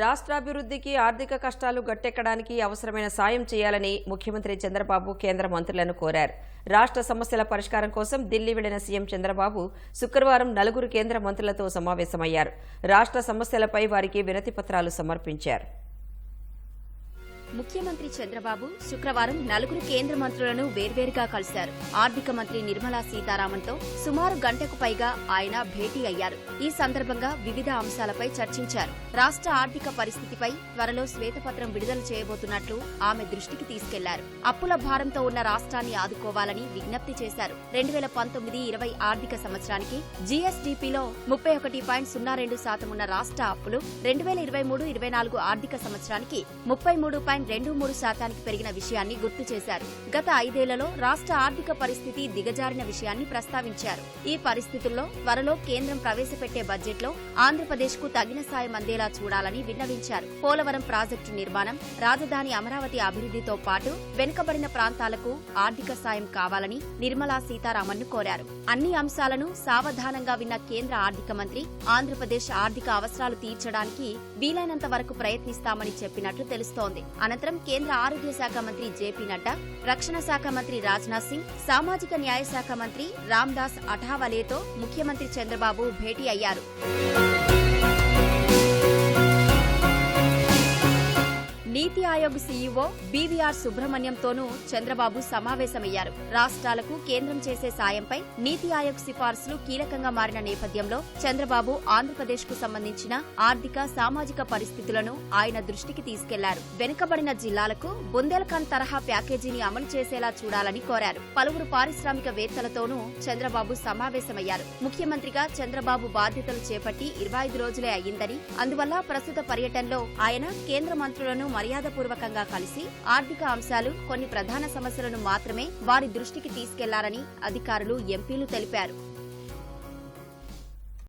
రాష్ట్రాభివృద్ధికి ఆర్థిక కష్టాలు గట్టెక్కడానికి అవసరమైన సాయం చేయాలని ముఖ్యమంత్రి చంద్రబాబు కేంద్ర మంత్రులను కోరారు. రాష్ట్ర సమస్యల పరిష్కారం కోసం ఢిల్లీ వెళ్ళిన సీఎం చంద్రబాబు శుక్రవారం నలుగురు కేంద్ర మంత్రులతో సమావేశమయ్యారు. రాష్ట్ర సమస్యలపై వారికి వినతిపత్రాలు సమర్పించారు. ముఖ్యమంత్రి చంద్రబాబు శుక్రవారం నలుగురు కేంద్ర మంత్రులను వేర్వేరుగా కలిశారు. ఆర్థిక మంత్రి నిర్మలా సీతారామన్తో సుమారు గంటకు పైగా ఆయన భేటీ అయ్యారు. ఈ సందర్భంగా వివిధ అంశాలపై చర్చించారు. రాష్ట్ర ఆర్థిక పరిస్థితిపై త్వరలో శ్వేతపత్రం విడుదల చేయబోతున్నట్లు ఆమె దృష్టికి తీసుకెళ్ళారు. అప్పుల భారంతో ఉన్న రాష్ట్రాన్ని ఆదుకోవాలని విజ్ఞప్తి చేశారు. రెండు వేల పంతొమ్మిది ఇరవై ఆర్థిక సంవత్సరానికి జీఎస్డీపీలో ముప్పై ఒకటి పాయింట్ సున్నా రెండు శాతం ఉన్న రాష్ట్ర అప్పులు రెండు వేల ఇరవై మూడు ఇరవై నాలుగు ఆర్థిక సంవత్సరానికి ముప్పై మూడు పాయింట్ రెండు మూడు శాతానికి పెరిగిన విషయాన్ని గుర్తు చేశారు. గత ఐదేళ్ళలో రాష్ట్ర ఆర్థిక పరిస్థితి దిగజారిన విషయాన్ని ప్రస్తావించారు. ఈ పరిస్థితుల్లో త్వరలో కేంద్రం ప్రవేశపెట్టే బడ్జెట్లో ఆంధ్రప్రదేశ్కు తగిన సాయం అందేలా చూడాలని విన్నవించారు. పోలవరం ప్రాజెక్టు నిర్మాణం రాజధాని అమరావతి అభివృద్ధితో పాటు వెనుకబడిన ప్రాంతాలకు ఆర్థిక సాయం కావాలని నిర్మలా సీతారామన్ కోరారు. అన్ని అంశాలను సావధానంగా విన్న కేంద్ర ఆర్థిక మంత్రి ఆంధ్రప్రదేశ్ ఆర్థిక అవసరాలు తీర్చడానికి వీలైనంత వరకు ప్రయత్నిస్తామని చెప్పినట్లు తెలుస్తోంది. అనంతరం కేంద్ర ఆరోగ్య శాఖ మంత్రి జేపీ నడ్డా రక్షణ శాఖ మంత్రి రాజ్నాథ్ సింగ్ సామాజిక న్యాయ శాఖ మంత్రి రామ్దాస్ అఠావలేతో ముఖ్యమంత్రి చంద్రబాబు భేటీ అయ్యారు. నీతి ఆయోగ్ సీఈఓ బీవీఆర్ సుబ్రహ్మణ్యంతోనూ చంద్రబాబు సమావేశమయ్యారు. రాష్ట్రాలకు కేంద్రం చేసే సాయంపై నీతి ఆయోగ్ సిఫార్సులు కీలకంగా మారిన నేపథ్యంలో చంద్రబాబు ఆంధ్రప్రదేశ్కు సంబంధించిన ఆర్థిక సామాజిక పరిస్థితులను ఆయన దృష్టికి తీసుకెళ్ళారు. వెనుకబడిన జిల్లాలకు బుందేల్ఖండ్ తరహా ప్యాకేజీని అమలు చేసేలా చూడాలని కోరారు. పలువురు పారిశ్రామికవేత్తలతోనూ చంద్రబాబు సమావేశమయ్యారు. ముఖ్యమంత్రిగా చంద్రబాబు బాధ్యతలు చేపట్టి ఇరవై ఐదు రోజులే అయ్యిందని అందువల్ల ప్రస్తుత పర్యటనలో ఆయన కేంద్ర మంత్రులను మర్యాద మర్యాదపూర్వకంగా కలిసి ఆర్థిక అంశాలు కొన్ని ప్రధాన సమస్యలను మాత్రమే వారి దృష్టికి తీసుకెళ్ళారని అధికారులు ఎంపీలు తెలిపారు.